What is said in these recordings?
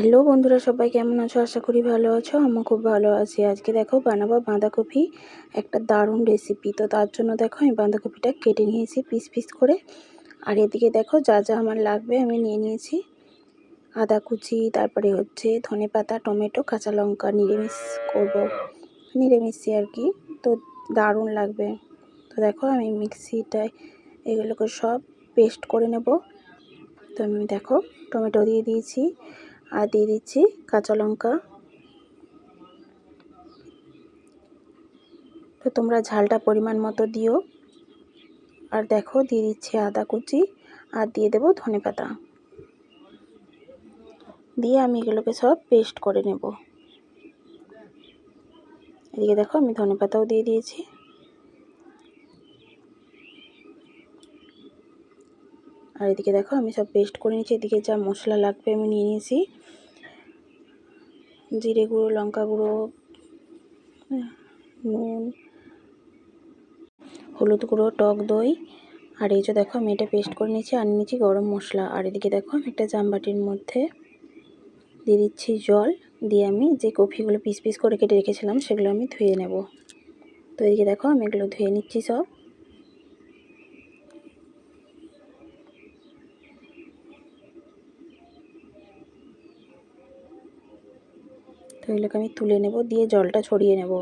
Hello বন্ধুরা, সবাই কেমন আছো? আশা করি ভালো আছো আমি খুব ভালো আছি। আজকে দেখো বানাবো বাঁধাকপি, একটা দারুণ রেসিপি তো তার জন্য দেখো আমি বাঁধাকপিটা কেটে নিয়েছি পিস পিস করে। আর এদিকে দেখো যা যা আমার লাগবে আমি নিয়ে নিয়েছি। আদা কুচি, তারপরে হচ্ছে ধনে পাতা, টমেটো, কাঁচা লঙ্কা, নিরামিষ করব। নিরামিষই আর কি। তো দারুণ লাগবে। তো দেখো আমি মিক্সিটায় এগুলোকে সব পেস্ট করে নেব। তো আমি দেখো টমেটো দিয়ে দিয়েছি। আর দিয়ে দিচ্ছি কাঁচা লঙ্কা। তো তোমরা ঝালটা পরিমাণ মতো দিও। আর দেখো, দিয়ে দিচ্ছি আদা কুচি আর দিয়ে দেবো ধনে পাতা। দিয়ে আমি এগুলোকে সব পেস্ট করে নেব। এদিকে দেখো, আমি ধনে পাতাও দিয়ে দিয়েছি। আর এদিকে দেখো, আমি সব পেস্ট করে নিয়েছি। এদিকে যা মশলা লাগবে আমি নিয়ে নিয়েছি। জিরে গুঁড়ো, লঙ্কা গুঁড়ো, নুন, হলুদ গুঁড়ো, টক দই। আর এই যে দেখো, আমি এটা পেস্ট করে নিয়েছি, আর নিয়েছি গরম মশলা। আর এদিকে দেখো, আমি একটা জামবাটির মধ্যে দিয়ে দিচ্ছি জল। দিয়ে আমি যে কফিগুলো পিস পিস করে কেটে রেখেছিলাম, সেগুলো আমি ধুয়ে নেব। তো এদিকে দেখো, আমি এগুলো ধুয়ে নিচ্ছি সব। তো এগুলোকে আমি তুলে নেব, দিয়ে জলটা ছড়িয়ে নেব।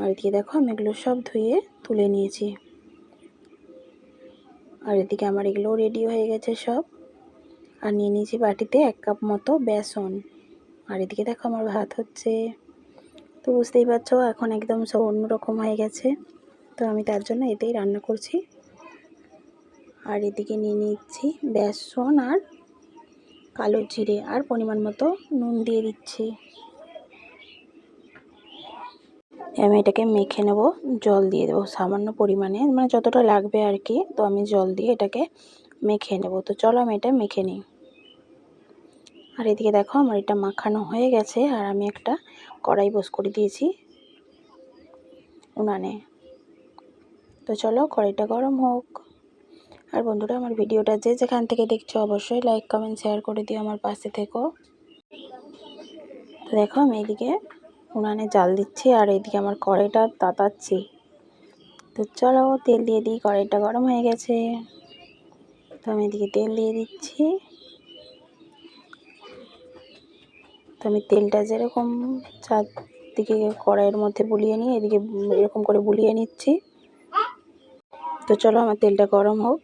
আর এদিকে দেখো আমি এগুলো সব ধুয়ে তুলে নিয়েছি। আর এদিকে আমার এগুলো রেডি হয়ে গেছে সব। আর নিয়ে নিয়েছি বাটিতে এক কাপ মতো বেসন। আর এদিকে দেখো আমার ভাত হচ্ছে। তো বুঝতেই পারছ, এখন একদম সব অন্যরকম হয়ে গেছে। তো আমি তার জন্য এতেই রান্না করছি। আর এদিকে নিয়ে নিচ্ছি বেসন আর কালো জিরে আর পরিমাণ মতো নুন দিয়ে দিচ্ছি। আমি এটাকে মেখে নেব, জল দিয়ে দেবো সামান্য পরিমাণে মানে যতটা লাগবে আর কি, তো আমি জল দিয়ে এটাকে মেখে নেব। তো চলো আমি এটা মেখে নিই। আর এদিকে দেখো আমার এটা মাখানো হয়ে গেছে আর আমি একটা কড়াই বস করে দিয়েছি উনানে। তো চলো কড়াইটা গরম হোক। আর বন্ধুরা, আমার ভিডিওটা যে যেখান থেকে দেখছ অবশ্যই লাইক কমেন্ট শেয়ার করে দিও আমার পাশে থেকো। দেখো, আমি এদিকে উনানে জাল দিচ্ছি আর এদিকে আমার কড়াইটা তাতাচ্ছি। তো চলো, তেল দিয়ে দিই, কড়াইটা গরম হয়ে গেছে। তো আমি এদিকে তেল দিয়ে দিচ্ছি। তো আমি তেলটা যেরকম চারদিকে কড়াইয়ের মধ্যে বুলিয়ে নিয়ে, এদিকে এরকম করে বুলিয়ে নিচ্ছি। তো চলো, আমার তেলটা গরম হোক।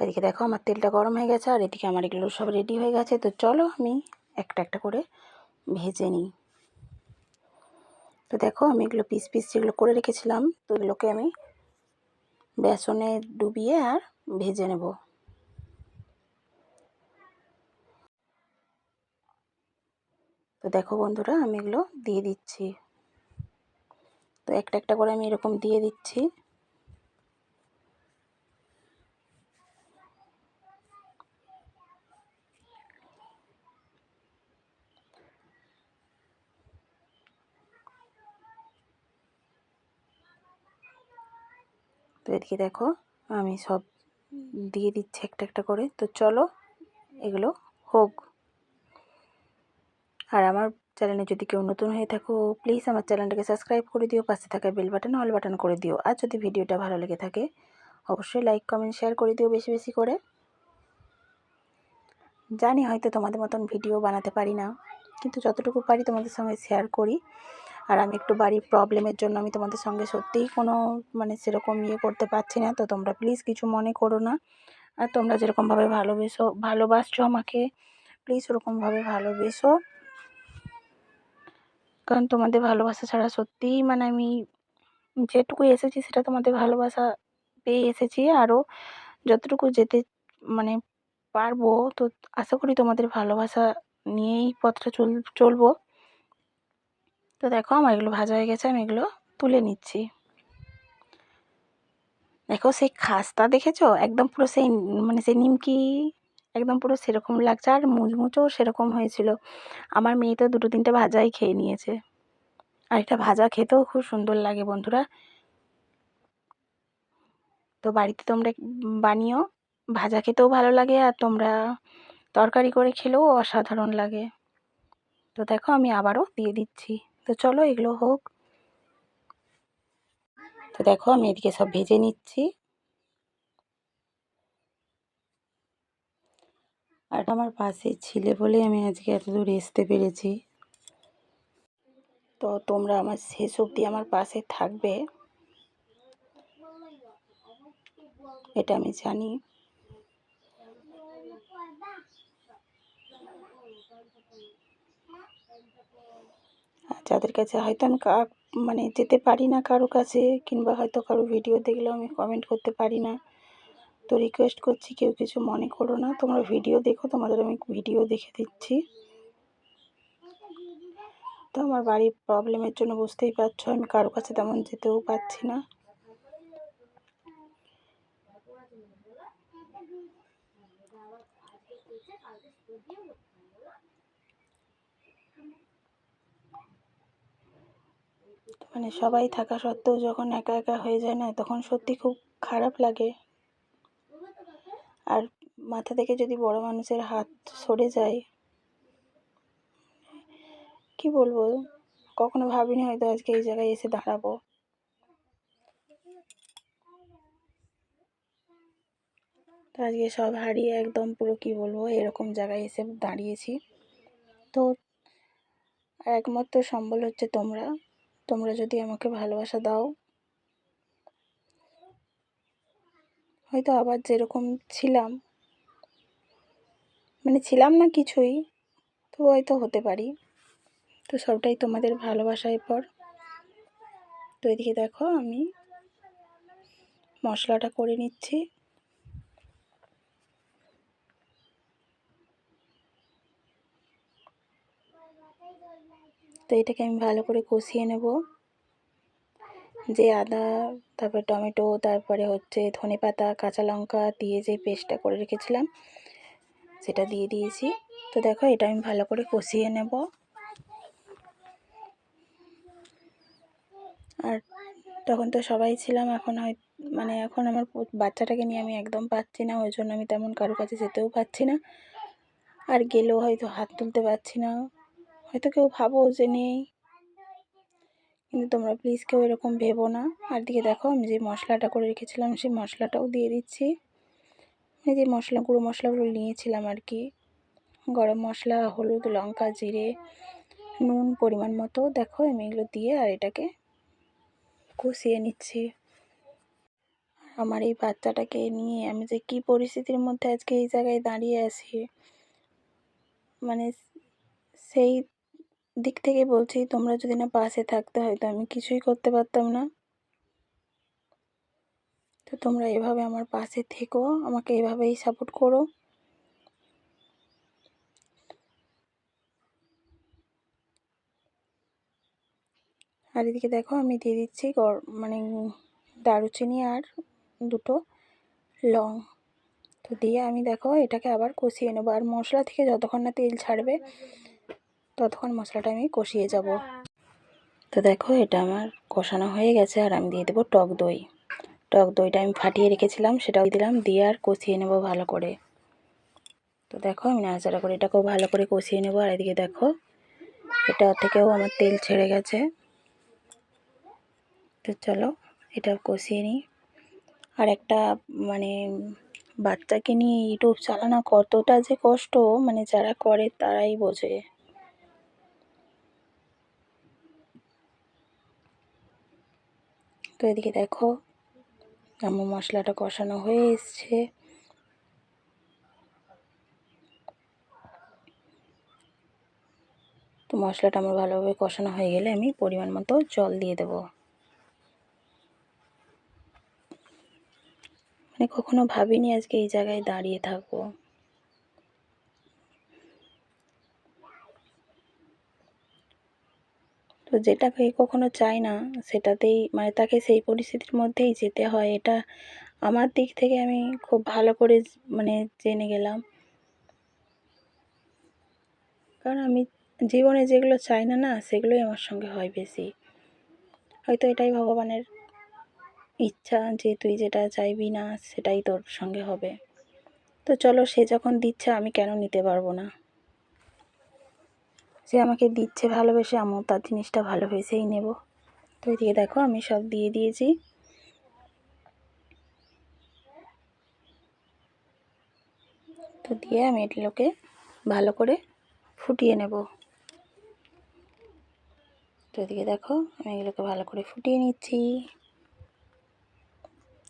এদিকে দেখো আমার তেলটা গরম হয়ে গেছে, আর এদিকে আমার এগুলো সব রেডি হয়ে গেছে। তো চলো আমি একটা একটা করে ভেজে নিই। তো দেখো আমি এগুলো পিস পিস যেগুলো করে রেখেছিলাম, তো এগুলোকে আমি বেসনে ডুবিয়ে আর ভেজে নেব। তো দেখো বন্ধুরা আমি এগুলো দিয়ে দিচ্ছি। তো একটা একটা করে আমি এরকম দিয়ে দিচ্ছি। তো এদিকে দেখো, আমি সব দিয়ে দিচ্ছি একটা একটা করে। তো চলো, এগুলো হোক। আর আমার চ্যানেলে যদি কেউ নতুন হয়ে থাকো প্লিজ আমার চ্যানেলটাকে সাবস্ক্রাইব করে দিও, পাশে থাকা বেল বাটন অল বাটন করে দিও। আর যদি ভিডিওটা ভালো লেগে থাকে, অবশ্যই লাইক কমেন্ট শেয়ার করে দিও বেশি বেশি করে। জানি হয়তো তোমাদের মতন ভিডিও বানাতে পারি না, কিন্তু যতটুকু পারি তোমাদের সঙ্গে শেয়ার করি। আর আমি একটু বাড়ির প্রবলেমের জন্য আমি তোমাদের সঙ্গে সত্যিই কোনো মানে সেরকম ইয়ে করতে পারছি না। তো তোমরা প্লিজ কিছু মনে করো না। আর তোমরা যেরকমভাবে ভালোবেসো, ভালোবাসছো আমাকে প্লিজ ওরকমভাবে ভালোবেসো। কারণ তোমাদের ভালোবাসা ছাড়া সত্যিই মানে আমি যেটুকু এসেছি সেটা তোমাদের ভালোবাসা পেয়ে এসেছি। আরও যতটুকু যেতে মানে পারব, তো আশা করি তোমাদের ভালোবাসা নিয়েই পথটা চল, চলবো। তো দেখো আমার এগুলো ভাজা হয়ে গেছে, আমি এগুলো তুলে নিচ্ছি। দেখো সেই খাস্তা দেখেছ? একদম পুরো সেই মানে সেই নিমকি একদম পুরো সেরকম লাগছে আর মুচমুচেও সেরকম হয়েছিল। আমার মেয়ে তো দুটো তিনটে ভাজাই খেয়ে নিয়েছে। আর এটা ভাজা খেতেও খুব সুন্দর লাগে বন্ধুরা। তো বাড়িতে তোমরা বানিও, ভাজা খেতেও ভালো লাগে আর তোমরা তরকারি করে খেলেও অসাধারণ লাগে। তো দেখো আমি আবারও দিয়ে দিচ্ছি। তো চলো এগুলো হোক। তো দেখো আমি এদিকে সব ভেজে নিচ্ছি। আর আমার পাশে ছিলে বলে আমি আজকে এত দূর আসতে পেরেছি। তো তোমরা আমার শেষ অবধি আমার পাশে থাকবে। এটা আমি জানি। যাদের কাছে হয়তো আমি মানে যেতে পারি না কারও কাছে, কিংবা হয়তো কারও ভিডিও দেখলেও আমি কমেন্ট করতে পারি না। তো রিকোয়েস্ট করছি কেউ কিছু মনে করো না। তোমরা ভিডিও দেখো, তোমাদের আমি ভিডিও দেখে দিচ্ছি। তো আমার বাড়ির প্রবলেমের জন্য বুঝতেই পারছ, আমি কারও কাছে তেমন যেতেও পারছি না। মানে সবাই থাকা সত্ত্বেও যখন একা একা হয়ে যায় না, তখন সত্যি খুব খারাপ লাগে। আর মাথা থেকে যদি বড় মানুষের হাত সরে যায়, কি বলব? কখনো ভাবিনি হয়তো আজকে এই জায়গায় এসে দাঁড়াবো। তো আজকে সব হারিয়ে একদম পুরো, কি বলব, এরকম জায়গায় এসে দাঁড়িয়েছি। তো একমাত্র সম্বল হচ্ছে তোমরা। তোমরা যদি আমাকে ভালোবাসা দাও। হয়তো আবার যেরকম ছিলাম মানে ছিলাম না কিছুই, তো হয়তো হতে পারি। তো সবটাই তোমাদের ভালোবাসার পর। তো এদিকে দেখো আমি মশলাটা করে নিচ্ছি। তো এটাকে আমি ভালো করে কষিয়ে নেব। যে আদা, তারপর টমেটো, তারপরে হচ্ছে ধনে পাতা, কাঁচা লঙ্কা দিয়ে যে পেস্টটা করে রেখেছিলাম, সেটা দিয়ে দিয়েছি। তো দেখো, এটা আমি ভালো করে কষিয়ে নেব। আর তখন তো সবাই ছিলাম, এখন হয় মানে এখন আমার বাচ্চাটাকে নিয়ে আমি একদম পাচ্ছি না, ওই জন্য আমি তেমন কারও কাছে যেতেও পারছি না। আর গেলেও হয়তো হাত তুলতে পারছি না। হয়তো কেউ ভাবো যে নেই। কিন্তু তোমরা প্লিজ কেউ এরকম ভেবো না। আর দিকে দেখো, আমি যে মশলাটা করে রেখেছিলাম, সেই মশলাটাও দিয়ে দিচ্ছি। এই যে মশলা, গুঁড়ো মশলাগুলো নিয়েছিলাম আর কি। গরম মশলা, হলুদ, লঙ্কা, জিরে, নুন, পরিমাণ মতো। দেখো, আমি এগুলো দিয়ে আর এটাকে কষিয়ে নিচ্ছি। আমার এই বাচ্চাটাকে নিয়ে আমি যে কী পরিস্থিতির মধ্যে আজকে এই জায়গায় দাঁড়িয়ে আছি মানে সেই দিক থেকে বলছি, তোমরা যদি না পাশে থাকতে হয়তো আমি কিছুই করতে পারতাম না। তো তোমরা এভাবে আমার পাশে থেকো, আমাকে এভাবেই সাপোর্ট করো। আর এদিকে দেখো, আমি দিয়ে দিচ্ছি মানে দারুচিনি আর দুটো লং। তো দিয়ে আমি দেখো, এটাকে আবার কষিয়ে নেব। আর মশলা থেকে যতক্ষণ না তেল ছাড়বে ততক্ষণ মশলাটা আমি কষিয়ে যাব। তো দেখো এটা আমার কষানো হয়ে গেছে আর আমি দিয়ে দেবো টক দই। টক দইটা আমি ফাটিয়ে রেখেছিলাম, সেটাও দিলাম, দিয়ে আর কষিয়ে নেব ভালো করে। তো দেখো আমি নাড়াচাড়া করে এটাকেও ভালো করে কষিয়ে নেব। আর এদিকে দেখো, এটা থেকেও আমার তেল ছেড়ে গেছে। তো চলো, এটা কষিয়ে নিই। আর একটা মানে বাচ্চাকে নিয়ে ইউটিউব চালানো কতটা যে কষ্ট মানে যারা করে তারাই বোঝে। তো এদিকে দেখো, আমার মশলাটা কষানো হয়ে এসছে। তো মশলাটা আমার ভালোভাবে কষানো হয়ে গেলে আমি পরিমাণ মতো জল দিয়ে দেব। মানে কখনো ভাবিনি আজকে এই জায়গায় দাঁড়িয়ে থাকব। তো যেটা যেটাকে কখনো চায় না, সেটাতেই মানে তাকে সেই পরিস্থিতির মধ্যেই যেতে হয়। এটা আমার দিক থেকে আমি খুব ভালো করে মানে জেনে গেলাম। কারণ আমি জীবনে যেগুলো চাই না না, সেগুলোই আমার সঙ্গে হয় বেশি। হয়তো এটাই ভগবানের ইচ্ছা যে তুই যেটা চাইবি না, সেটাই তোর সঙ্গে হবে। তো চলো সে যখন দিচ্ছে, আমি কেন নিতে পারব না? সে আমাকে দিচ্ছে ভালোবেসে, আমিও তার জিনিসটা ভালোবেসেই নেব। তো এদিকে দেখো, আমি সব দিয়ে দিয়েছি। তো দিয়ে আমি এগুলোকে ভালো করে ফুটিয়ে নেব। তো এদিকে দেখো, আমি এগুলোকে ভালো করে ফুটিয়ে নিচ্ছি।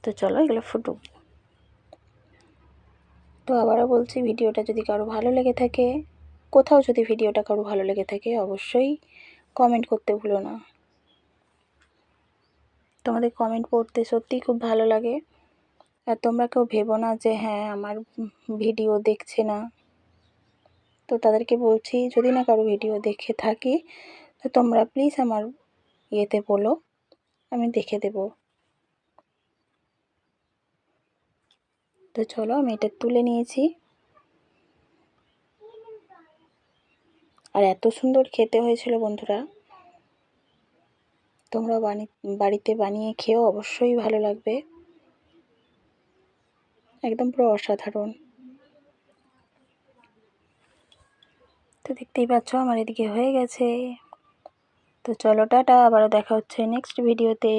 তো চলো এগুলো ফুটুক। তো আবারও বলছি, ভিডিওটা যদি কারও ভালো লেগে থাকে কোথাও যদি ভিডিওটা কারও ভালো লেগে থাকে, অবশ্যই কমেন্ট করতে ভুলো না। তোমাদের কমেন্ট পড়তে সত্যিই খুব ভালো লাগে। আর তোমরা কেউ ভেবো না যে হ্যাঁ আমার ভিডিও দেখছে না। তো তাদেরকে বলছি, যদি না কারও ভিডিও দেখে থাকি, তো তোমরা প্লিজ আমার ইয়েতে বলো, আমি দেখে দেব। তো চলো, আমি এটা তুলে নিয়েছি। আর এত সুন্দর খেতে হয়েছিল বন্ধুরা। তোমরা বাড়িতে বানিয়ে খেয়েও অবশ্যই ভালো লাগবে। একদম পুরো অসাধারণ। তো দেখতেই পাচ্ছ আমার এদিকে হয়ে গেছে। তো চলো টাটা, আবারও দেখা হচ্ছে নেক্সট ভিডিওতে